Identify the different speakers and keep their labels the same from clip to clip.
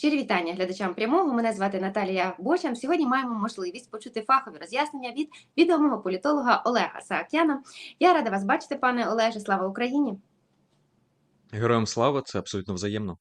Speaker 1: Щирі вітання глядачам прямого. Мене звати Наталія Бочан. Сьогодні маємо можливість почути фахові роз'яснення від відомого політолога Олега Саакяна. Я рада вас бачити, пане Олеже. Слава Україні!
Speaker 2: Героям слава, це абсолютно взаємно.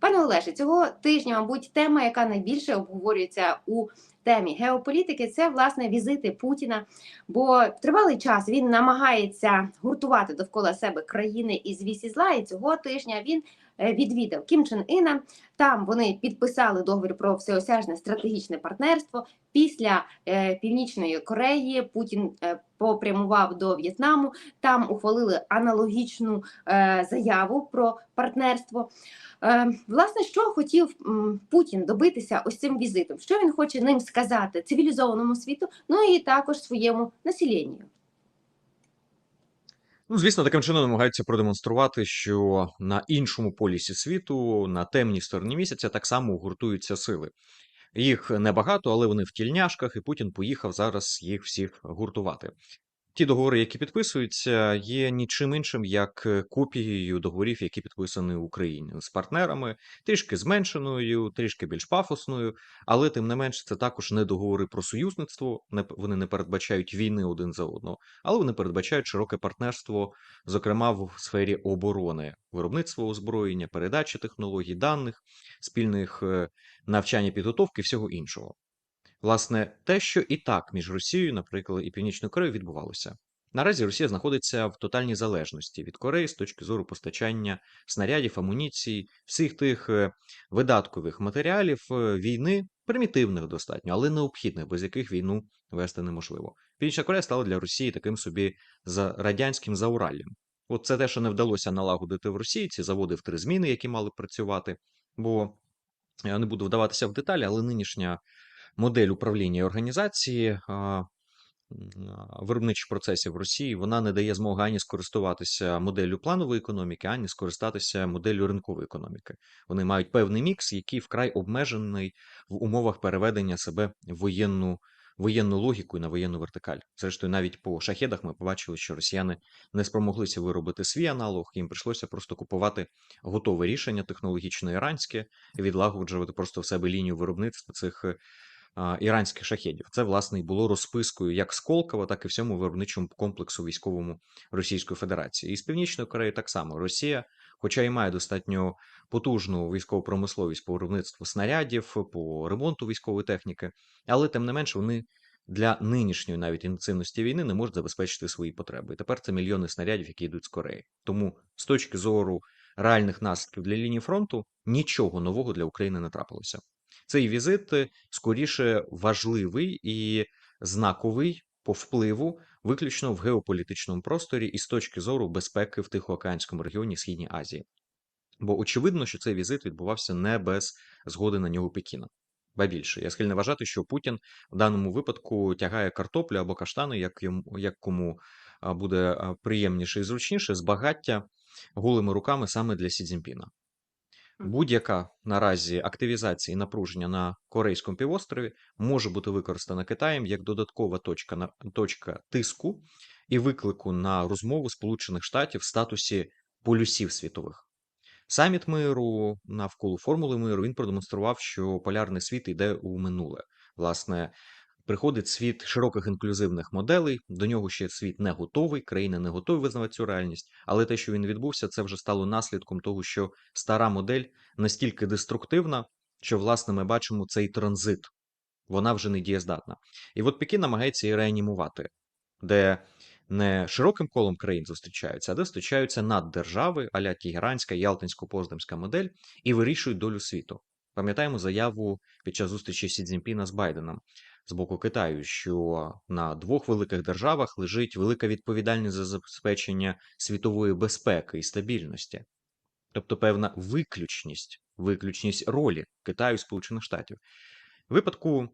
Speaker 1: Пане Олеже, цього тижня, мабуть, тема, яка найбільше обговорюється у темі геополітики, це власне візити Путіна. Бо тривалий час він намагається гуртувати довкола себе країни із вісі зла. І цього тижня він відвідав Кім Чен Іна. Там вони підписали договір про всеосяжне стратегічне партнерство. Після е, Північної Кореї Путін е, попрямував до В'єтнаму. Там ухвалили аналогічну е, заяву про партнерство. Е, Власне, що хотів Путін добитися ось цим візитом? Що він хоче ним сказати цивілізованому світу, ну і також своєму населенню?
Speaker 2: Ну, звісно, таким чином намагаються продемонструвати, що на іншому полісі світу, на темній стороні місяця, так само гуртуються сили. Їх небагато, але вони в тільняшках, і Путін поїхав зараз їх всіх гуртувати. Ті договори, які підписуються, є нічим іншим, як е, копією договорів, які підписані Україні з партнерами, трішки зменшеною, трішки більш пафосною, але тим не менш це також не договори про союзництво. Не вони не передбачають війни один за одного, але вони передбачають широке партнерство, зокрема в сфері оборони, виробництва озброєння, передачі технологій, даних, спільних е, навчання, підготовки, всього іншого. Власне, те, що і так між Росією, наприклад, і Північною Кореєю відбувалося. Наразі Росія знаходиться в тотальній залежності від Кореї з точки зору постачання снарядів, амуніції, всіх тих е, видаткових матеріалів е, війни, примітивних достатньо, але необхідних, без яких війну вести неможливо. Північна Корея стала для Росії таким собі за радянським заураллям. От це те, що не вдалося налагодити в Росії, ці заводи в три зміни, які мали працювати. Бо я не буду вдаватися в деталі, але нинішня модель управління і організації виробничих процесів в Росії вона не дає змоги ані скористуватися моделлю планової економіки, ані скористатися моделлю ринкової економіки. Вони мають певний мікс, який вкрай обмежений в умовах переведення себе в воєнну. Воєнну логіку і на воєнну вертикаль. Зрештою, навіть по шахедах ми побачили, що росіяни не спромоглися виробити свій аналог, їм прийшлося просто купувати готове рішення технологічно іранське і відлагоджувати просто в себе лінію виробництва цих іранських шахедів. Це, власне, і було розпискою як Сколково, так і всьому виробничому комплексу військовому Російської Федерації. І з Північної Кореї так само. Росія, хоча і має достатньо потужну військову промисловість по виробництву снарядів, по ремонту військової техніки, але тим не менше вони. Для нинішньої навіть інтенсивності війни не можуть забезпечити свої потреби. І тепер це мільйони снарядів, які йдуть з Кореї. Тому з точки зору реальних наслідків для лінії фронту нічого нового для України не трапилося. Цей візит скоріше важливий і знаковий по впливу виключно в геополітичному просторі і з точки зору безпеки в Тихоокеанському регіоні Східній Азії. Бо очевидно, що цей візит відбувався не без згоди на нього Пекіна. Ба більше, я схильний вважати, що Путін в даному випадку тягає картоплю або каштани, як йому як кому буде приємніше і зручніше, з багаття голими руками саме для Сі Цзіньпіна. Будь-яка наразі активізація і напруження на Корейському півострові може бути використана Китаєм як додаткова точка точка тиску і виклику на розмову Сполучених Штатів в статусі полюсів світових. Саміт миру навколо формули миру він продемонстрував, що полярний світ йде у минуле. Власне, приходить світ широких інклюзивних моделей. До нього ще світ не готовий, країни не готові визнавати цю реальність. Але те, що він відбувся, це вже стало наслідком того, що стара модель настільки деструктивна, що власне ми бачимо цей транзит. Вона вже не дієздатна. І от Пекін намагається її реанімувати, де не широким колом країн зустрічаються, а де зустрічаються наддержави, аля Тігеранська, Ялтинсько-Поздамська модель, і вирішують долю світу. Пам'ятаємо заяву під час зустрічі Сі Цзіньпіна з Байденом з боку Китаю, що на двох великих державах лежить велика відповідальність за забезпечення світової безпеки і стабільності, тобто певна виключність, виключність ролі Китаю і Сполучених Штатів. В випадку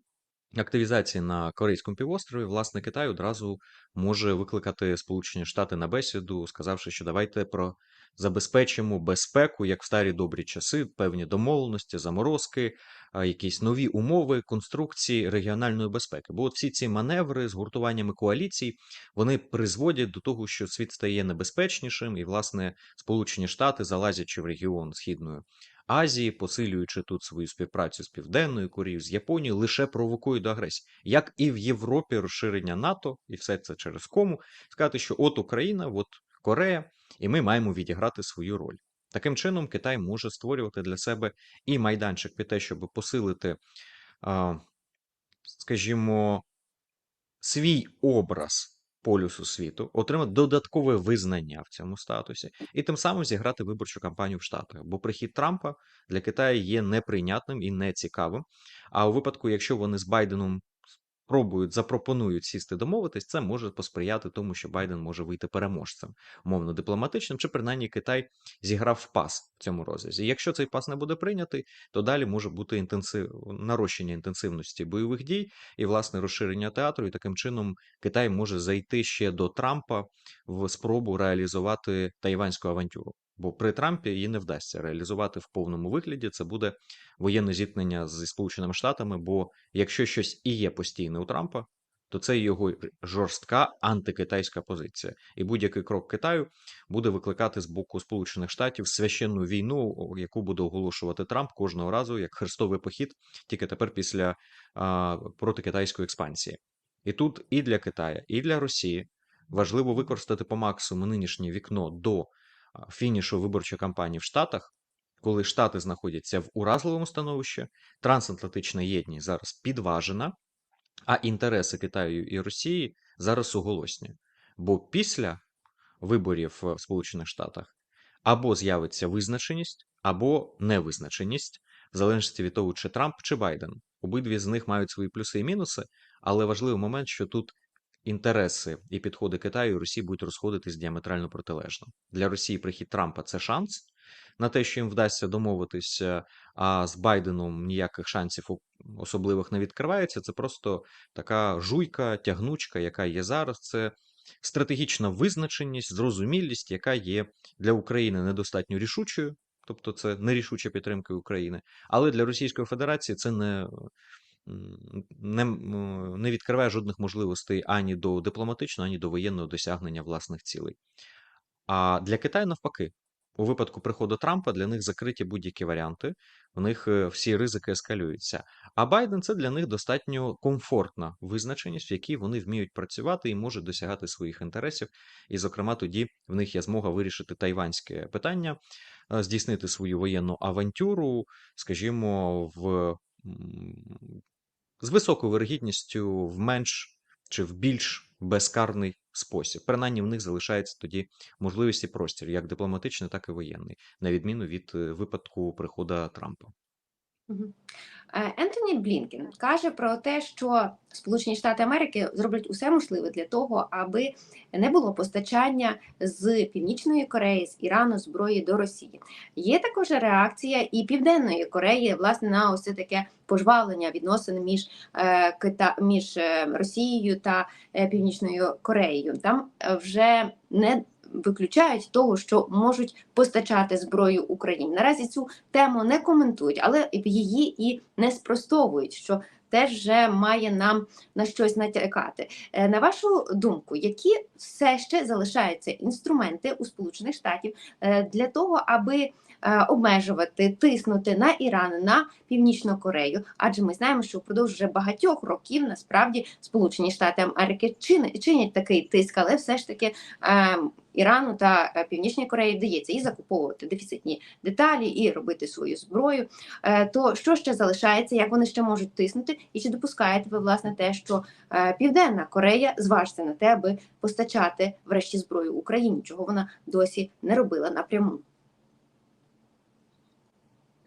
Speaker 2: активізації на Корейському півострові, власне, Китай одразу може викликати Сполучені Штати на бесіду, сказавши, що давайте про забезпечимо безпеку, як в старі добрі часи, певні домовленості, заморозки, якісь нові умови конструкції регіональної безпеки. Бо от всі ці маневри з гуртуваннями коаліцій вони призводять до того, що світ стає небезпечнішим, і, власне, Сполучені Штати, залазячи в регіон Східної Азії, посилюючи тут свою співпрацю з Південною Кореєю, з Японією, лише провокує до агресії. Як і в Європі розширення НАТО, і все це через кому, сказати, що от Україна, от Корея, і ми маємо відіграти свою роль. Таким чином, Китай може створювати для себе і майданчик під те, щоб посилити, скажімо, свій образ полюсу світу, отримати додаткове визнання в цьому статусі, і тим самим зіграти виборчу кампанію в Штатах. Бо прихід Трампа для Китаю є неприйнятним і нецікавим. А у випадку, якщо вони з Байденом спробують запропонують сісти домовитись, це може посприяти тому, що Байден може вийти переможцем, мовно дипломатичним, чи принаймні Китай зіграв в пас в цьому розрізі. Якщо цей пас не буде прийнятий, то далі може бути інтенсив нарощення інтенсивності бойових дій і власне розширення театру. І таким чином Китай може зайти ще до Трампа в спробу реалізувати тайванську авантюру. Бо при Трампі її не вдасться реалізувати в повному вигляді. Це буде воєнне зіткнення зі Сполученими Штатами. Бо якщо щось і є постійне у Трампа, то це його жорстка антикитайська позиція, і будь-який крок Китаю буде викликати з боку Сполучених Штатів священну війну, яку буде оголошувати Трамп кожного разу як хрестовий похід, тільки тепер після а, протикитайської експансії. І тут і для Китаю, і для Росії важливо використати по максимуму нинішнє вікно до фінішу виборчої кампанії в Штатах, коли Штати знаходяться в уразливому становищі, трансатлантична єдність зараз підважена, а інтереси Китаю і Росії зараз уголосні. Бо після виборів в Сполучених Штатах або з'явиться визначеність, або невизначеність, в залежності від того, чи Трамп, чи Байден. Обидві з них мають свої плюси і мінуси, але важливий момент, що тут інтереси і підходи Китаю і Росії будуть розходитись діаметрально протилежно. Для Росії прихід Трампа це шанс на те, що їм вдасться домовитися, а з Байденом ніяких шансів особливих не відкривається. Це просто така жуйка, тягнучка, яка є зараз. Це стратегічна визначеність, зрозумілість, яка є для України недостатньо рішучою. Тобто це нерішуча підтримка України, але для Російської Федерації це не, не, не відкриває жодних можливостей ані до дипломатичного, ані до воєнного досягнення власних цілей. А для Китаю навпаки, у випадку приходу Трампа для них закриті будь-які варіанти, у них е, всі ризики ескалюються. А Байден це для них достатньо комфортна визначеність, в якій вони вміють працювати і можуть досягати своїх інтересів. І, зокрема, тоді в них є змога вирішити тайванське питання, е, здійснити свою воєнну авантюру, скажімо, в з високою вирогідністю в менш чи в більш безкарний спосіб. Принаймні в них залишається тоді можливість і простір, як дипломатичний, так і воєнний, на відміну від е, випадку приходу Трампа.
Speaker 1: Е, Ентоні Блінкен каже про те, що Сполучені Штати Америки зроблять усе можливе для того, аби не було постачання з Північної Кореї, з Ірану зброї до Росії. Є також реакція і Південної Кореї власне на ось таке пожвавлення відносин між е, Кита між е, Росією та Північною Кореєю. Там вже не виключають того, що можуть постачати зброю Україні. Наразі цю тему не коментують, але її і не спростовують, що теж вже має нам на щось натякати. Е, На вашу думку, які все ще залишаються інструменти у Сполучених Штатів е, для того, аби обмежувати, тиснути на Іран, на Північну Корею? Адже ми знаємо, що впродовж вже багатьох років насправді Сполучені Штати Америки чин- чинять такий тиск, але все ж таки. е, Ірану та е, Північній Кореї вдається і закуповувати дефіцитні деталі, і робити свою зброю. Е, То що ще залишається, як вони ще можуть тиснути, і чи допускаєте ви власне те, що е, Південна Корея зважиться на те, аби постачати врешті зброю Україні, чого вона досі не робила напряму?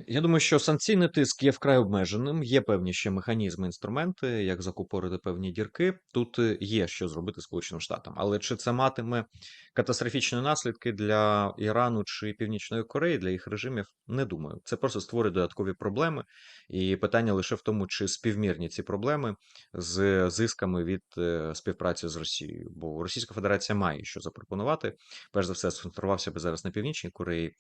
Speaker 2: Я думаю, що санкційний тиск є вкрай обмеженим. Є певні ще механізми, інструменти, як закупорити певні дірки. Тут е, є що зробити Сполученим Штатам. Але чи це матиме катастрофічні наслідки для Ірану чи Північної Кореї для їх режимів? Не думаю. Це просто створить додаткові проблеми. І питання лише в тому, чи співмірні ці проблеми з зисками від е, співпраці з Росією. Бо Російська Федерація має що запропонувати. Перш за все, сконцентрувався би зараз на Північній Кореї,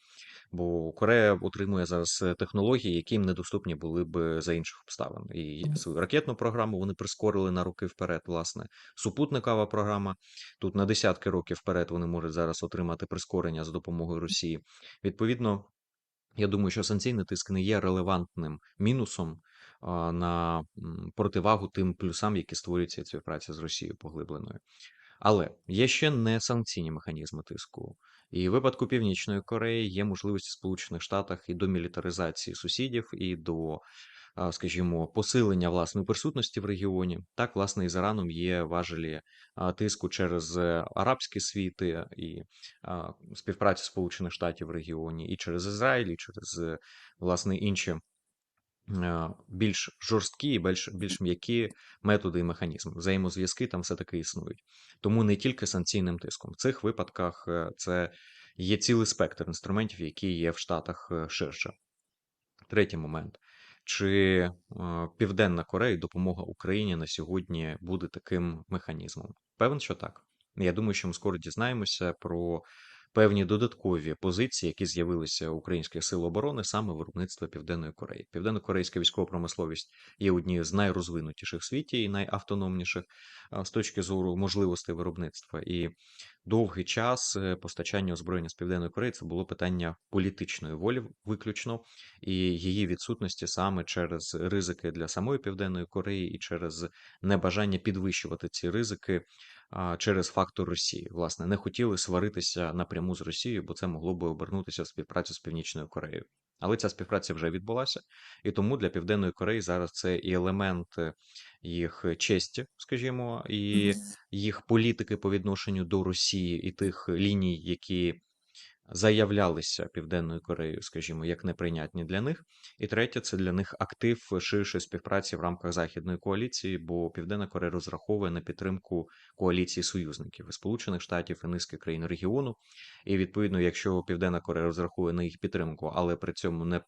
Speaker 2: бо Корея отримує зараз е, технології, які їм недоступні були б за інших обставин. І свою ракетну програму вони прискорили на роки вперед. Власне, супутникова програма. Тут на десятки років вперед вони можуть зараз отримати прискорення за допомогою Росії. Відповідно. Я думаю, що санкційний тиск не є релевантним мінусом на противагу тим плюсам, які створюються від співпраці з Росією поглибленою. Але є ще не санкційні механізми тиску. І в випадку Північної Кореї є можливості в Сполучених Штатах і до мілітаризації сусідів, і до, скажімо, посилення власної присутності в регіоні. Так, власне, і з Іраном є важелі тиску через арабські світи і співпрацю Сполучених Штатів в регіоні, і через Ізраїль, і через е, власне інші більш жорсткі і більш, більш м'які методи і механізми. Взаємозв'язки там все-таки існують. Тому не тільки санкційним тиском. В цих випадках е, це є цілий спектр інструментів, які є в Штатах е, ширше. Третій момент. Чи е, Південна Корея допомога Україні на сьогодні буде таким механізмом? Певен, що так. Я думаю, що ми скоро дізнаємося про певні додаткові позиції, які з'явилися у українських сил оборони саме виробництва Південної Кореї. Південно-корейська військова промисловість є однією з найрозвинутіших в світі і найавтономніших з точки зору можливостей виробництва. І довгий час е, постачання озброєння з Південної Кореї це було питання політичної волі виключно, і її відсутності саме через ризики для самої Південної Кореї і через небажання підвищувати ці ризики а, через фактор Росії. Власне, не хотіли сваритися напряму з Росією, бо це могло би обернутися в співпрацю з Північною Кореєю. Але ця співпраця вже відбулася, і тому для Південної Кореї зараз це і елемент їх честі, скажімо, і їх політики по відношенню до Росії і тих ліній, які заявлялися Південною Кореєю, скажімо, як неприйнятні для них. І третє, це для них актив ширшої співпраці в рамках західної коаліції, бо Південна Корея розраховує на підтримку коаліції союзників Сполучених Штатів і низки країн регіону. І відповідно, якщо Південна Корея розраховує на їх підтримку, але при цьому не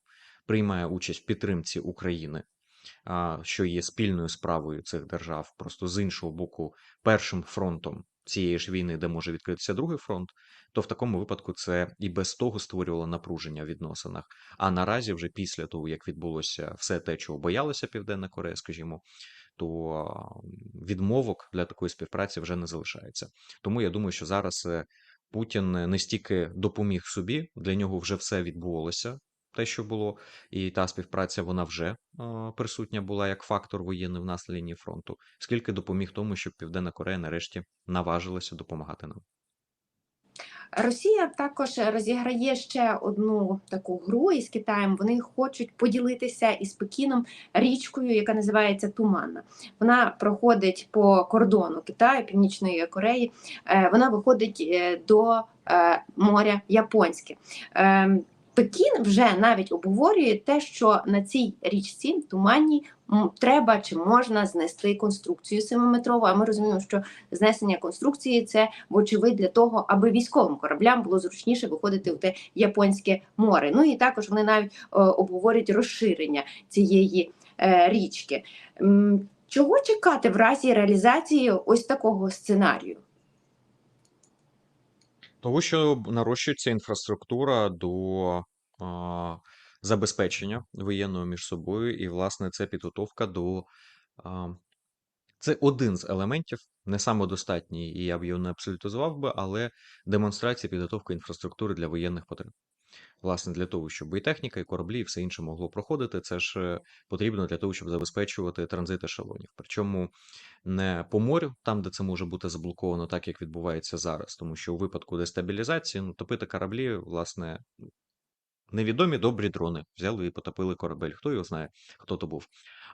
Speaker 2: приймає участь в підтримці України. Що є спільною справою цих держав, просто з іншого боку, першим фронтом цієї ж війни, де може відкритися другий фронт, то в такому випадку це і без того створювало напруження в відносинах. А наразі, вже після того, як відбулося все те, чого боялася Південна Корея, скажімо, то відмовок для такої співпраці вже не залишається. Тому я думаю, що зараз е, Путін не стільки допоміг собі, для нього вже все відбувалося. Те, що було, і та співпраця вона вже присутня була як фактор воєнний в нас лінії фронту, скільки допоміг тому, щоб Південна Корея нарешті наважилася допомагати нам.
Speaker 1: Росія також розіграє ще одну таку гру із Китаєм. Вони хочуть поділитися із Пекіном річкою, яка називається Туманна. Вона проходить по кордону Китаю, Північної Кореї. Е, Вона виходить е, до е, моря Японське. Пекін вже навіть обговорює те, що на цій річці туманній треба чи можна знести конструкцію семиметрову. А ми розуміємо, що знесення конструкції це вочевидь для того, аби військовим кораблям було зручніше виходити в те японське море. Ну і також вони навіть е, обговорюють розширення цієї е, річки. Чого чекати в разі реалізації ось такого сценарію?
Speaker 2: Того, що нарощується інфраструктура до а, забезпечення воєнного між собою, і, власне, це підготовка до. А, це один з елементів, не самодостатній, і я б його не абсолютизував би, але демонстрація підготовки інфраструктури для воєнних потреб. Власне, для того, щоб і техніка, і кораблі, і все інше могло проходити, це ж е, потрібно для того, щоб забезпечувати транзит ешелонів. Причому не по морю, там, де це може бути заблоковано, так як відбувається зараз, тому що у випадку дестабілізації ну, топити кораблі, власне, невідомі добрі дрони взяли і потопили корабель. Хто його знає, хто то був.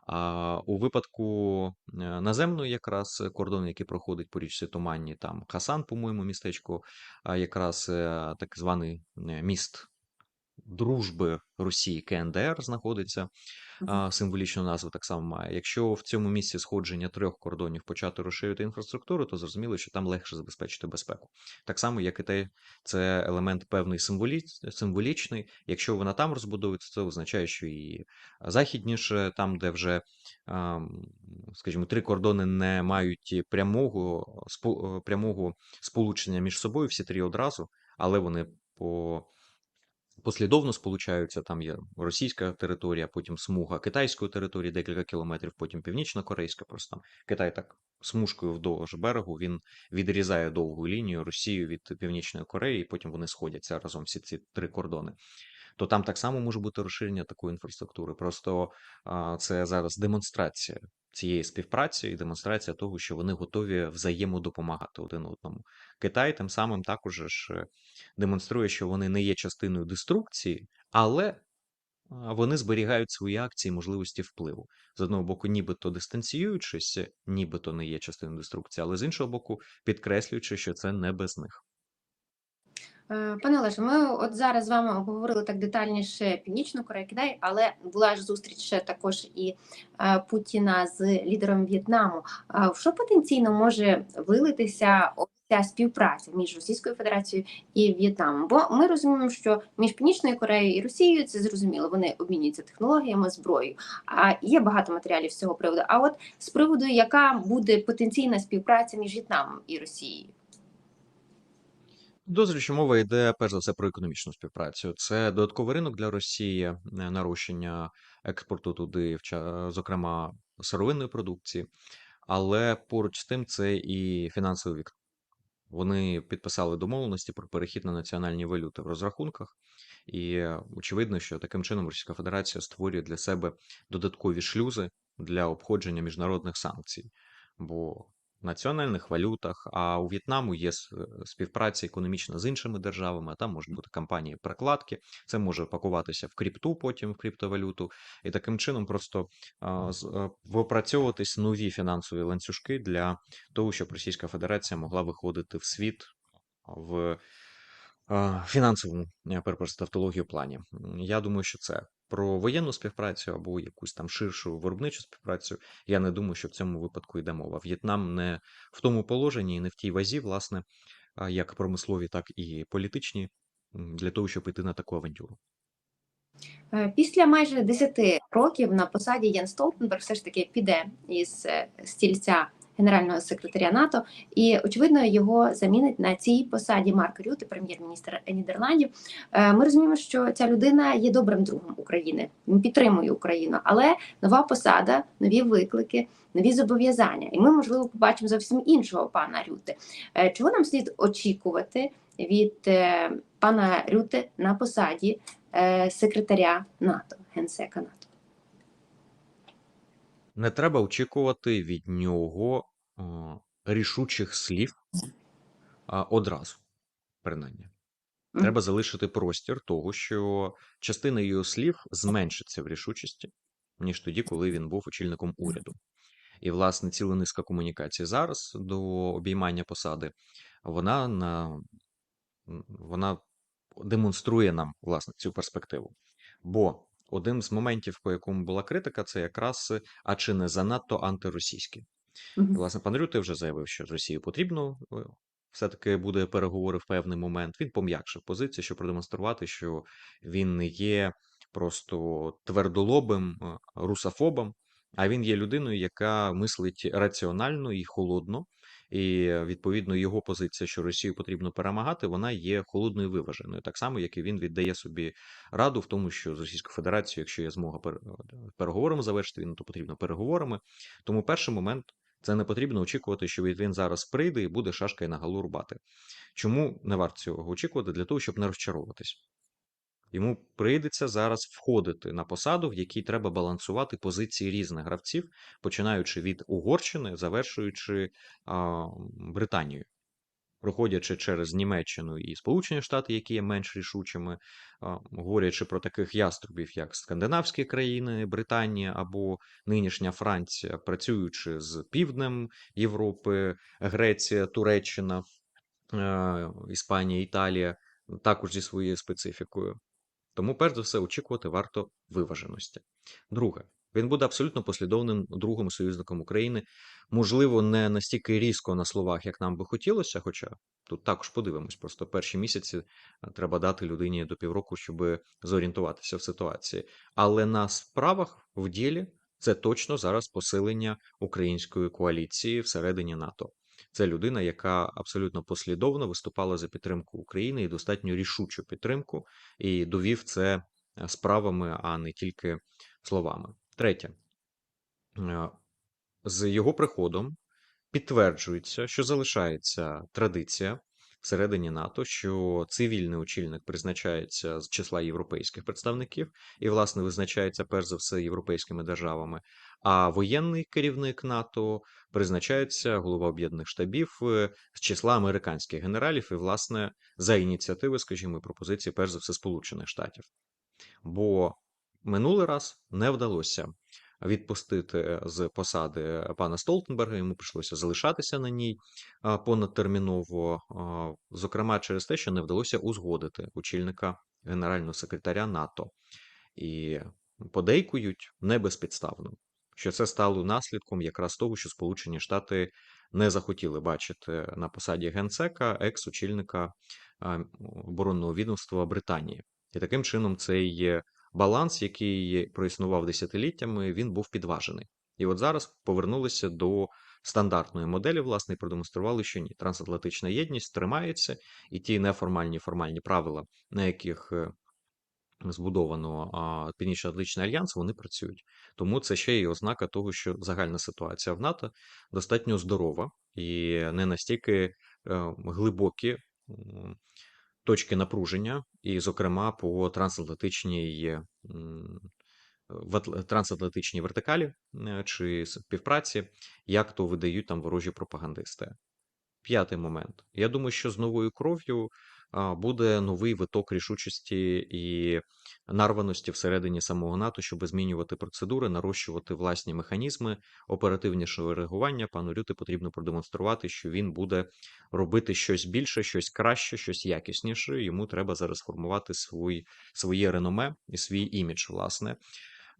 Speaker 2: А у випадку е, наземної якраз кордон, який проходить по річці Туманні, там Хасан, по-моєму, містечко, якраз е, так званий е, міст дружби Росії КНДР знаходиться. Символічну назву так само має. Якщо в цьому місці сходження трьох кордонів почати розширювати інфраструктуру, то зрозуміло, що там легше забезпечити безпеку. Так само, як і те, це елемент певний символі... символічний. Якщо вона там розбудовується, це означає, що і західніше, там, де вже, скажімо, три кордони не мають прямого, спо- прямого сполучення між собою, всі три одразу, але вони по послідовно сполучаються. Там є російська територія, потім смуга китайської території, декілька кілометрів, потім північно-корейська. Просто Китай так смужкою вдовж берегу він відрізає довгу лінію Росію від Північної Кореї, і потім вони сходяться разом всі ці три кордони. То там так само може бути розширення такої інфраструктури. Просто це зараз демонстрація цієї співпраці і демонстрація того, що вони готові взаємодопомагати один одному. Китай тим самим також ж демонструє, що вони не є частиною деструкції, але вони зберігають свої акції, можливості впливу. З одного боку, нібито дистанціюючись, нібито не є частиною деструкції, але з іншого боку, підкреслюючи, що це не без них.
Speaker 1: Е, Пане Олеже, ми от зараз з вами обговорили так детальніше Північну Корею, Китай, але була ж зустріч ще також і е, Путіна з лідером В'єтнаму. В що потенційно може вилитися ця співпраця між Російською Федерацією і В'єтнамом? Бо ми розуміємо, що між Північною Кореєю і Росією це зрозуміло, вони обмінюються технологіями, зброєю. А є багато матеріалів з цього приводу. А от з приводу, яка буде потенційна співпраця між В'єтнамом і Росією?
Speaker 2: Підозрюю, що мова йде перш за все про економічну співпрацю. Це додатковий ринок для Росії, е, нарощення експорту туди, вча- зокрема сировинної продукції, але поруч з тим це і фінансовий вікно. Вони підписали домовленості про перехід на національні валюти в розрахунках, і е, очевидно, що таким чином Російська Федерація створює для себе додаткові шлюзи для обходження міжнародних санкцій. Бо національних валютах, а у В'єтнаму є е, співпраця економічна з іншими державами, там можуть бути компанії прокладки, це може пакуватися в кріпту, потім в криптовалюту, і таким чином просто е, випрацьовуватись нові фінансові ланцюжки для того, щоб Російська Федерація могла виходити в світ в а, фінансовому, я плані. Я думаю, що це про воєнну співпрацю або якусь там ширшу виробничу співпрацю. Я не думаю, що в цьому випадку йде мова. В'єтнам не в тому положенні і не в тій вазі, власне, як промислові, так і політичні, для того, щоб йти на таку авантюру.
Speaker 1: Е, Після майже 10 років на посаді Ян Столтенберг все ж таки піде із е, стільця генерального секретаря НАТО, і очевидно його замінить на цій посаді Марк Рюте, прем'єр-міністр Нідерландів. Е, Ми розуміємо, що ця людина є добрим другом України. Він підтримує Україну, але нова посада, нові виклики, нові зобов'язання. І ми, можливо, побачимо зовсім іншого пана Рюте. Е, Чого нам слід очікувати від е, пана Рюте на посаді? секретаря НАТО, генсека НАТО.
Speaker 2: Не треба очікувати від нього рішучих слів одразу, принаймні. Треба залишити простір того, що частина його слів зменшиться в рішучості, ніж тоді, коли він був очільником уряду. І, власне, ціла низка комунікацій зараз до обіймання посади, вона на вона демонструє нам власне цю перспективу. Бо один з моментів, по якому була критика, це якраз а чи не занадто антиросійський.
Speaker 1: Мгм.
Speaker 2: власне, пан Рюте вже заявив, що з Росією потрібно е, все-таки буде переговори в певний момент. Він пом'якшив позицію, щоб продемонструвати, що він не є просто твердолобим е, русофобом, а він є людиною, яка мислить раціонально і холодно. І е, відповідно його позиція, що Росію потрібно перемагати, вона є холодною і виваженою, так само як і він віддає собі раду в тому, що з Російською Федерацією, якщо є змога пер- переговорами завершити війну, то потрібно переговорами. Тому перший момент це не потрібно очікувати, що він зараз прийде і буде шашка і на галу рубати. Чому не варто цього очікувати? Для того, щоб не розчаровуватись. Йому прийдеться зараз входити на посаду, в якій треба балансувати позиції різних гравців, починаючи від Угорщини, завершуючи а, Британією. Проходячи через Німеччину і Сполучені Штати, які є менш рішучими, говорячи про таких яструбів, як скандинавські країни, Британія або нинішня Франція, працюючи з півднем Європи, Греція, Туреччина, е, Іспанія, Італія, також зі своєю специфікою. Тому, перш за все, очікувати варто виваженості. Друге, він буде абсолютно послідовним другом і союзником України. Можливо, не настільки різко на словах, як нам би хотілося, хоча тут також подивимось, просто перші місяці треба дати людині до півроку, щоб зорієнтуватися в ситуації. Але на справах в ділі це точно зараз посилення української коаліції всередині НАТО. Це людина, яка абсолютно послідовно виступала за підтримку України і достатньо рішучу підтримку, і довів це е, справами, а не тільки словами. Третє, Е, з його приходом підтверджується, що залишається традиція всередині НАТО, що цивільний очільник призначається з числа європейських представників і, власне, визначається перш за все європейськими державами. А воєнний керівник НАТО призначається голова об'єднаних штабів е, з числа американських генералів, і, власне, за ініціативи, скажімо, пропозиції, перш за все, Сполучених Штатів. Бо минулий раз не вдалося відпустити з посади пана Столтенберга. Йому прийшлося залишатися на ній понадтерміново, зокрема через те, що не вдалося узгодити очільника генерального секретаря НАТО. І подейкують не безпідставно, що це стало наслідком якраз того, що Сполучені Штати не захотіли бачити на посаді генсека екс-очільника оборонного відомства Британії. І таким чином цей баланс, який проіснував десятиліттями, він був підважений. І от зараз повернулися до стандартної моделі, власне, і продемонстрували, що ні, трансатлантична єдність тримається, і ті неформальні формальні правила, на яких е, збудовано Північно-Атлантичний альянс, вони працюють. Тому це ще й ознака того, що загальна ситуація в НАТО достатньо здорова і не настільки е, глибокі точки напруження, і, зокрема, по трансатлантичній в трансатлантичній вертикалі е, чи співпраці, як то видають там ворожі пропагандисти. П'ятий момент. Я думаю, що з новою кров'ю буде новий виток рішучості і нарваності всередині самого НАТО, щоб змінювати процедури, нарощувати власні механізми оперативнішого реагування. Пану Рюти потрібно продемонструвати, що він буде робити щось більше, щось краще, щось якісніше. Йому треба зараз формувати свій, своє реноме і свій імідж, власне.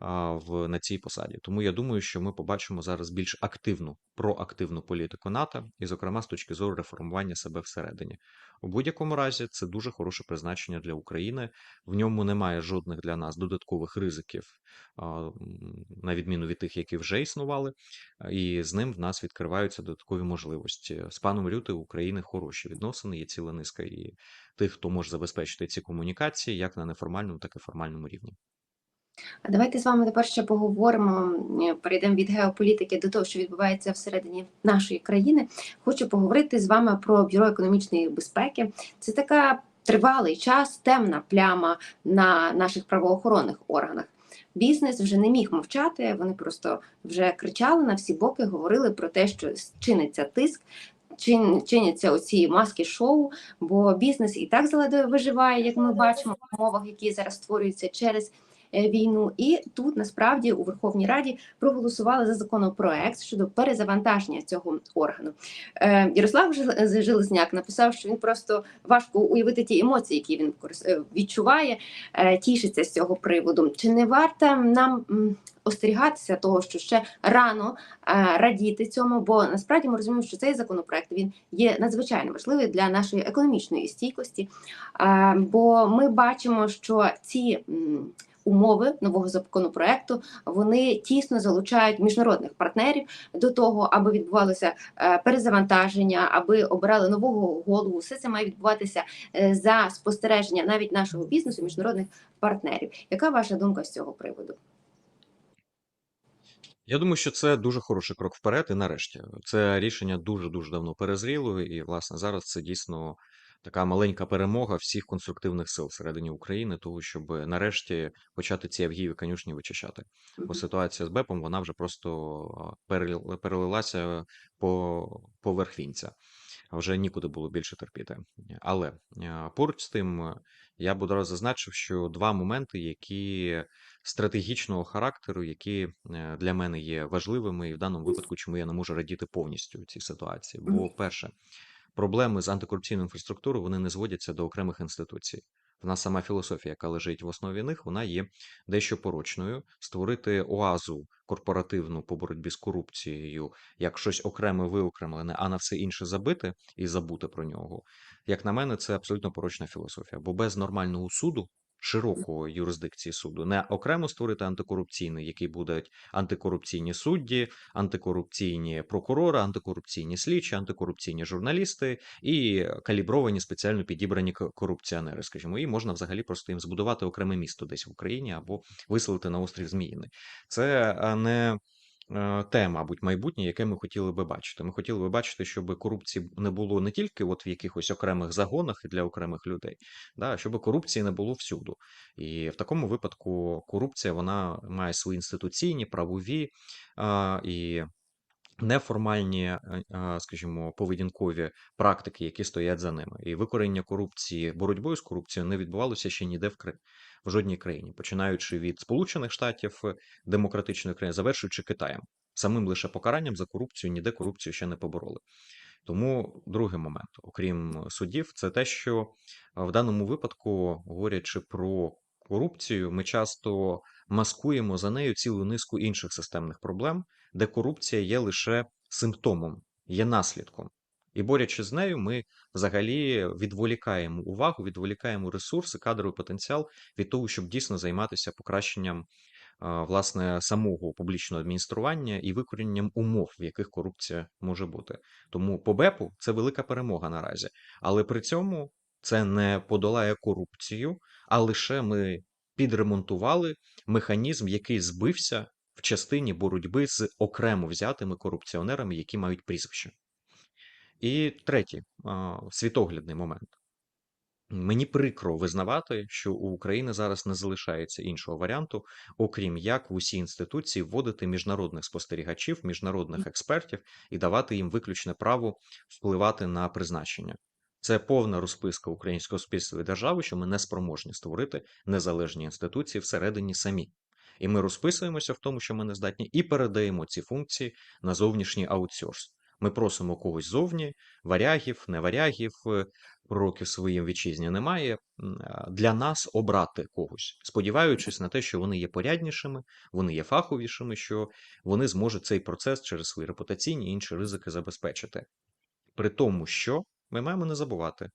Speaker 2: В на цій посаді, тому я думаю, що ми побачимо зараз більш активну проактивну політику НАТО, і, зокрема, з точки зору реформування себе всередині. У будь-якому разі це дуже хороше призначення для України. В ньому немає жодних для нас додаткових ризиків, на відміну від тих, які вже існували, і з ним в нас відкриваються додаткові можливості. З паном Рюти у України хороші відносини, є ціла низка і тих, хто може забезпечити ці комунікації, як на неформальному, так і формальному рівні.
Speaker 1: А Давайте з вами тепер ще поговоримо. е, Перейдемо від геополітики до того, що відбувається всередині нашої країни. Хочу поговорити з вами про бюро економічної безпеки. Це така тривалий час, темна пляма на наших правоохоронних органах. Бізнес вже не міг мовчати. Вони просто вже кричали на всі боки, говорили про те, що чиниться тиск. чин- Чиняться оці маски шоу, бо бізнес і так заледве виживає, як ми бачимо в умовах, які зараз створюються через війну. І тут насправді у Верховній Раді проголосували за законопроект щодо перезавантаження цього органу. Е, Ярослав Железняк написав, що він просто важко уявити ті емоції, які він е, відчуває, е, тішиться з цього приводу. Чи не варто нам остерігатися того, що ще рано е, радіти цьому? Бо насправді ми розуміємо, що цей законопроект він є надзвичайно важливий для нашої економічної стійкості. Е, Бо ми бачимо, що ці умови нового законопроекту вони тісно залучають міжнародних партнерів до того, аби відбувалося е, перезавантаження, аби обирали нового голову. Все це має відбуватися е, за спостереження навіть нашого бізнесу, міжнародних партнерів. Яка ваша думка з цього приводу?
Speaker 2: Я думаю, що це дуже хороший крок вперед, і нарешті це рішення дуже дуже давно перезріло, і власне зараз це дійсно така маленька перемога всіх конструктивних сил всередині України, того щоб нарешті почати ці авгіїві конюшні вичищати. Бо ситуація з БЕПом вона вже просто перелилася по поверх вінця. Вже нікуди було більше терпіти. Але поруч з тим, я б одразу зазначив, що два моменти, які стратегічного характеру, які е, для мене є важливими, і в даному випадку, чому я не можу радіти повністю цій ситуації. Бо, перше, проблеми з антикорупційною інфраструктурою вони не зводяться до окремих інституцій. В нас сама філософія, яка лежить в основі них, вона є дещо порочною. Створити оазу корпоративну по боротьбі з корупцією, як щось окреме виокремлене, а на все інше забити і забути про нього. Як на мене, це абсолютно порочна філософія. Бо без нормального суду, широкої юрисдикції суду, не окремо створити антикорупційний, який будуть антикорупційні судді, антикорупційні прокурори, антикорупційні слідчі, антикорупційні журналісти і калібровані спеціально підібрані корупціонери, скажімо, і можна взагалі просто їм збудувати окреме місто десь в Україні або виселити на острів Зміїний. Це не те, мабуть, майбутнє, яке ми хотіли би бачити. Ми хотіли би бачити, щоб корупції не було не тільки от в якихось окремих загонах і для окремих людей, да, щоб корупції не було всюду. І в такому випадку корупція вона має свої інституційні, правові а, і неформальні, е, скажімо, поведінкові практики, які стоять за ними. І викорення корупції, боротьбою з корупцією не відбувалося ще ніде в в жодній країні, починаючи від Сполучених Штатів, е, демократичної країни, завершуючи Китаєм. Самим лише покаранням за корупцію ніде корупцію ще не побороли. Тому другий момент, окрім судів, це те, що е, в даному випадку, говорячи про корупцію, ми часто маскуємо за нею цілу низку інших системних проблем, де корупція є лише симптомом, є наслідком. І борючи з нею, ми взагалі відволікаємо увагу, відволікаємо ресурси, кадровий потенціал від того, щоб дійсно займатися покращенням власне самого публічного адміністрування і викоріненням умов, в яких корупція може бути. Тому по БЕПу це велика перемога наразі, але при цьому це не подолає корупцію, а лише ми підремонтували механізм, який збився в частині боротьби з окремо взятими корупціонерами, які мають прізвище. І третій світоглядний момент. Мені прикро визнавати, що у України зараз не залишається іншого варіанту, окрім як в усі інституції вводити міжнародних спостерігачів, міжнародних експертів і давати їм виключне право впливати на призначення. Це повна розписка українського суспільства і держави, що ми не спроможні створити незалежні інституції всередині самі. І ми розписуємося в тому, що ми не здатні, і передаємо ці функції на зовнішній аутсорс. Ми просимо когось зовні, варягів, неварягів, е, пророків своїм вітчизні немає. Для нас обрати когось, сподіваючись на те, що вони є поряднішими, вони є фаховішими, що вони зможуть цей процес через свої репутаційні і інші ризики забезпечити. При тому, що ми маємо не забувати,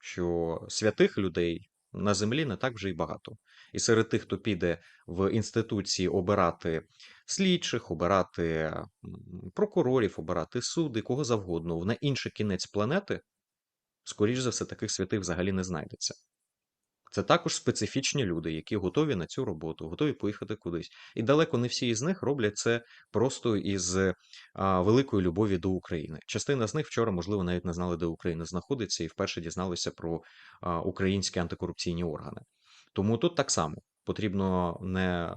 Speaker 2: що святих людей на землі не так вже й багато. І серед тих, хто піде в інституції обирати слідчих, обирати прокурорів, обирати суди, кого завгодно, на інший кінець планети, скоріш за все, таких святих взагалі не знайдеться. Це також специфічні люди, які готові на цю роботу, готові поїхати кудись. І далеко не всі із них роблять це просто із а, великої любові до України. Частина з них вчора, можливо, навіть не знали, де Україна знаходиться, і вперше дізналися про а, українські антикорупційні органи. Тому тут так само потрібно не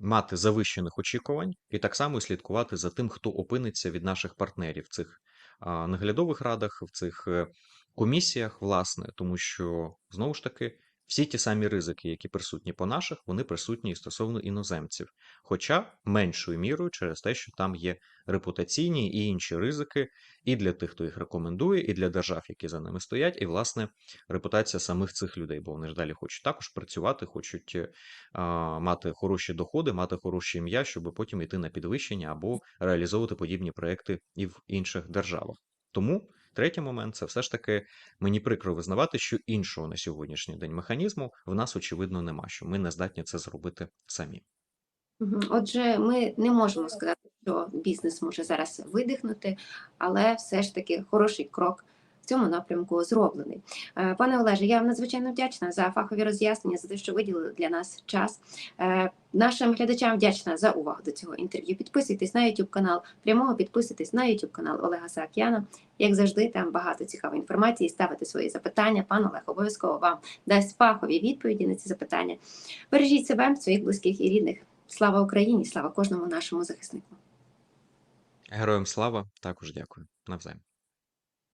Speaker 2: мати завищених очікувань і так само слідкувати за тим, хто опиниться від наших партнерів в цих а, наглядових радах, в цих е, комісіях, власне, тому що знову ж таки. Всі ті самі ризики, які присутні по наших, вони присутні і стосовно іноземців, хоча меншою мірою через те, що там є репутаційні і інші ризики і для тих, хто їх рекомендує, і для держав, які за ними стоять, і власне репутація самих цих людей, бо вони ж далі хочуть також працювати, хочуть е, а, мати хороші доходи, мати хороше ім'я, щоб потім йти на підвищення або реалізовувати подібні проекти і в інших державах. Тому. Третій момент це все ж таки мені прикро визнавати, що іншого на сьогоднішній день механізму в нас очевидно нема, що ми не здатні це зробити самі.
Speaker 1: Отже, ми не можемо сказати, що бізнес може зараз видихнути, але все ж таки хороший крок цьому напрямку зроблений. Е, Пане Олеже, я вам надзвичайно вдячна за фахові роз'яснення, за те, що виділили для нас час. Е, Нашим глядачам вдячна за увагу до цього інтерв'ю. Підписуйтесь на YouTube канал прямого, підписуйтесь на YouTube канал Олега Саакяна. Як завжди, там багато цікавої інформації. Ставите свої запитання. Пан Олег обов'язково вам дасть фахові відповіді на ці запитання. Бережіть себе, своїх близьких і рідних. Слава Україні! Слава кожному нашому захиснику!
Speaker 2: Героям слава, також дякую. Навзаєм.